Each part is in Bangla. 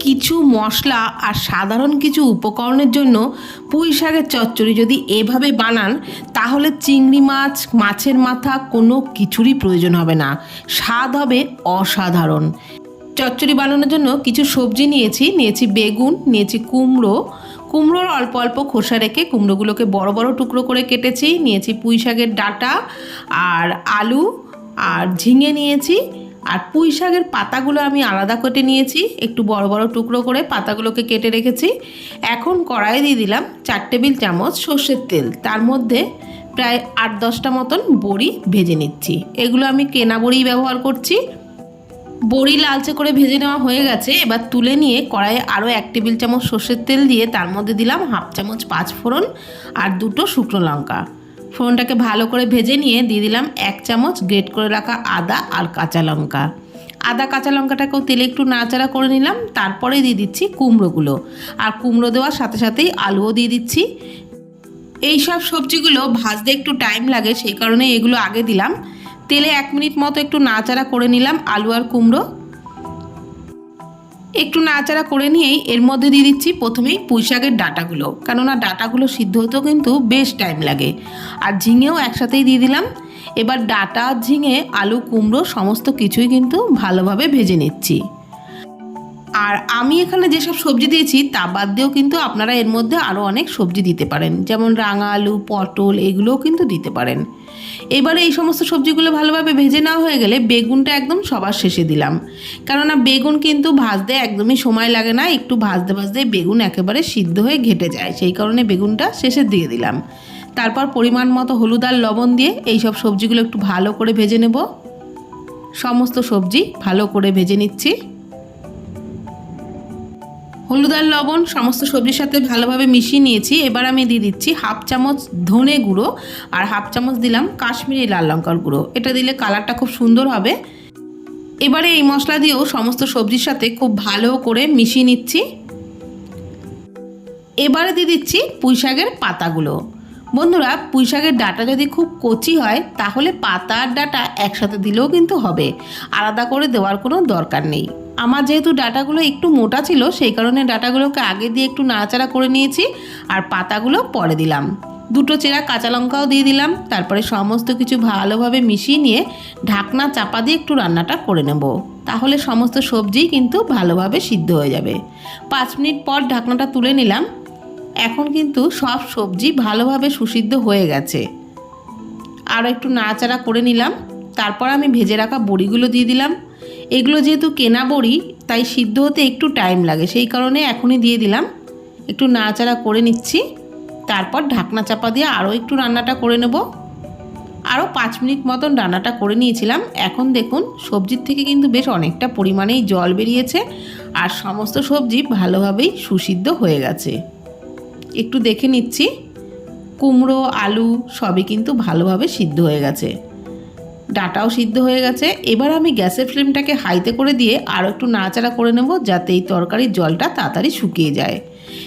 কিছু মশলা আর সাধারণ কিছু উপকরণের জন্য পুঁই শাকের চচ্চড়ি যদি এভাবে বানান, তাহলে চিংড়ি মাছ, মাছের মাথা কোনো কিছুরই প্রয়োজন হবে না। স্বাদ হবে অসাধারণ। চচ্চড়ি বানানোর জন্য কিছু সবজি নিয়েছি। নিয়েছি বেগুন, নিয়েছি কুমড়ো। কুমড়োর অল্প অল্প খোসা রেখে কুমড়োগুলোকে বড় বড় টুকরো করে কেটেছি। নিয়েছি পুঁই শাকের ডাঁটা আর আলু আর ঝিঙে নিয়েছি। আর পুঁই শাকের পাতাগুলো আমি আলাদা কেটে নিয়েছি, একটু বড় বড় টুকরো করে পাতাগুলোকে কেটে রেখেছি। এখন কড়াইয়ে দিয়ে দিলাম চার টেবিল চামচ সর্ষের তেল। তার মধ্যে প্রায় আট দশটা মতন বড়ি ভেজে নিচ্ছি। এগুলো আমি কেনা বড়ি ব্যবহার করছি। বড়ি লালচে করে ভেজে নেওয়া হয়ে গেছে। এবার তুলে নিয়ে কড়াইয়ে আরও এক টেবিল চামচ সর্ষের তেল দিয়ে তার মধ্যে দিলাম হাফ চামচ পাঁচ ফোড়ন আর দুটো শুকনো লঙ্কা। ফোড়নটাকে ভালো করে ভেজে নিয়ে দিয়ে দিলাম এক চামচ গ্রেট করে রাখা আদা আর কাঁচা লঙ্কা। আদা, কাঁচা লঙ্কাটাকেও তেলে একটু নাড়াচাড়া করে নিলাম। তারপরে দিয়ে দিচ্ছি কুমড়োগুলো। আর কুমড়ো দেওয়ার সাথে সাথেই আলুও দিয়ে দিচ্ছি। এই সব সবজিগুলো ভাজতে একটু টাইম লাগে, সেই কারণে এগুলো আগে দিলাম। তেলে এক মিনিট মতো একটু নাড়াচাড়া করে নিলাম আলু আর কুমড়ো। একটু নাড়াচাড়া করে নিয়েই এর মধ্যে দিয়ে দিচ্ছি প্রথমেই পুঁই শাকের ডাটাগুলো। কেননা ডাটাগুলো সিদ্ধ হতেও কিন্তু বেশ টাইম লাগে। আর ঝিঙেও একসাথেই দিয়ে দিলাম। এবার ডাটা, ঝিঙে, আলু, কুমড়ো সমস্ত কিছুই কিন্তু ভালোভাবে ভেজে নিচ্ছি। আর আমি এখানে যেসব সবজি দিয়েছি, তা বাদ দিয়েও কিন্তু আপনারা এর মধ্যে আরও অনেক সবজি দিতে পারেন। যেমন রাঙা আলু, পটল, এগুলোও কিন্তু দিতে পারেন। এবারে এই সমস্ত সবজিগুলো ভালোভাবে ভেজে নেওয়া হয়ে গেলে বেগুনটা একদম সবার শেষে দিলাম। কেননা বেগুন কিন্তু ভাজতে একদমই সময় লাগে না, একটু ভাজতে ভাজতে বেগুন একেবারে সিদ্ধ হয়ে ঘেটে যায়, সেই কারণে বেগুনটা শেষে দিয়ে দিলাম। তারপর পরিমাণ মতো হলুদ আর লবণ দিয়ে এই সব সবজিগুলো একটু ভালো করে ভেজে নেব। সমস্ত সবজি ভালো করে ভেজে নিচ্ছি। হলুদ আর লবণ, সমস্ত সবজির সাথে ভালোভাবে মিশিয়ে নিয়েছি। এবার আমি দিয়ে দিচ্ছি হাফ চামচ ধনে গুঁড়ো আর হাফ চামচ দিলাম কাশ্মীরি লাল লঙ্কার গুঁড়ো। এটা দিলে কালারটা খুব সুন্দর হবে। এবারে এই মশলা দিয়েও সমস্ত সবজির সাথে খুব ভালো করে মিশিয়ে নিচ্ছি। এবারে দিয়ে দিচ্ছি পুঁই শাকের পাতাগুলো। বন্ধুরা পুঁই শাকের ডাটা যদি খুব কচি হয়, তাহলে পাতা আর ডাটা একসাথে দিলেও কিন্তু হবে। আলাদা করে দেওয়ার কোনো দরকার নেই। আমার যেহেতু ডাটাগুলো একটু মোটা ছিল, সেই কারণে ডাটাগুলোকে আগে দিয়ে একটু নাড়াচাড়া করে নিয়েছি আর পাতাগুলো পরে দিলাম। দুটো চেরা কাঁচা লঙ্কাও দিয়ে দিলাম। তারপরে সমস্ত কিছু ভালোভাবে মিশিয়ে নিয়ে ঢাকনা চাপা দিয়ে একটু রান্নাটা করে নেব। তাহলে সমস্ত সবজিই কিন্তু ভালোভাবে সিদ্ধ হয়ে যাবে। পাঁচ মিনিট পর ঢাকনাটা তুলে নিলাম। এখন কিন্তু সব সবজি ভালোভাবে সুসিদ্ধ হয়ে গেছে। আরও একটু নাড়াচাড়া করে নিলাম। তারপর আমি ভেজে রাখা বড়িগুলো দিয়ে দিলাম। এগুলো যেহেতু কেনা বড়ি, তাই সিদ্ধ হতে একটু টাইম লাগে, সেই কারণে এখনই দিয়ে দিলাম। একটু নাড়াচাড়া করে নিচ্ছি। তারপর ঢাকনা চাপা দিয়ে আরও একটু রান্নাটা করে নেব। আরও পাঁচ মিনিট মতন রান্নাটা করে নিয়েছিলাম। এখন দেখুন, সবজির থেকে কিন্তু বেশ অনেকটা পরিমাণেই জল বেরিয়েছে, আর সমস্ত সবজি ভালোভাবেই সুসিদ্ধ হয়ে গেছে। একটু দেখে নিচ্ছি। কুমড়ো, আলু সবই কিন্তু ভালোভাবে সিদ্ধ হয়ে গেছে। ডাটাও সিদ্ধ হয়ে গেছে। এবার আমি গ্যাসের ফ্লেমটাকে হাইতে করে দিয়ে আরও একটু নাড়াচাড়া করে নেব যাতে এই তরকারির জলটা তাড়াতাড়ি শুকিয়ে যায়।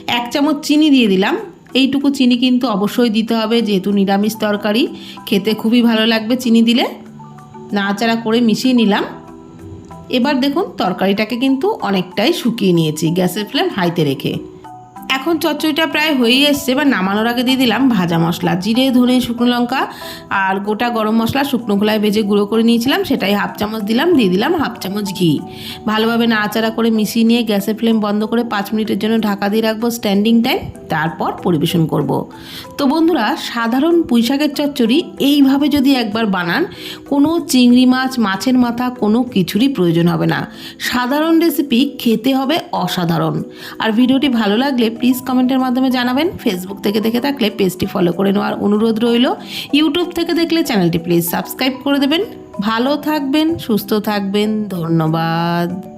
এক চামচ চিনি দিয়ে দিলাম। এইটুকু চিনি কিন্তু অবশ্যই দিতে হবে, যেহেতু নিরামিষ তরকারি। খেতে খুবই ভালো লাগবে চিনি দিলে। নাড়াচাড়া করে মিশিয়ে নিলাম। এবার দেখুন, তরকারিটাকে কিন্তু অনেকটাই শুকিয়ে নিয়েছি গ্যাসের ফ্লেম হাইতে রেখে। এখন চচ্চড়িটা প্রায় হয়েই এসছে। এবার নামানোর আগে দিয়ে দিলাম ভাজা মশলা, জিরে, ধনে, শুকনো লঙ্কা আর গোটা গরম মশলা শুকনো খোলায় ভেজে গুঁড়ো করে নিয়েছিলাম। সেটাই হাফ চামচ দিলাম, দিয়ে দিলাম হাফ চামচ ঘি। ভালোভাবে নাড়াচাড়া করে মিশিয়ে নিয়ে গ্যাসের ফ্লেম বন্ধ করে পাঁচ মিনিটের জন্য ঢাকা দিয়ে রাখব স্ট্যান্ডিং টাইম। তারপর পরিবেশন করব। তো বন্ধুরা, সাধারণ পুঁইশাকের চচ্চড়ি এইভাবে যদি একবার বানান, কোনো চিংড়ি মাছ, মাছের মাথা, কোনো কিছুরই প্রয়োজন হবে না। সাধারণ রেসিপি খেতে হবে অসাধারণ। আর ভিডিওটি ভালো লাগলে প্লিজ কমেন্টের মাধ্যমে জানাবেন। ফেসবুক থেকে দেখে থাকলে পেজটি ফলো করে নেওয়ার অনুরোধ রইল। ইউটিউব থেকে দেখলে চ্যানেলটি প্লিজ সাবস্ক্রাইব করে দেবেন। ভালো থাকবেন, সুস্থ থাকবেন, ধন্যবাদ।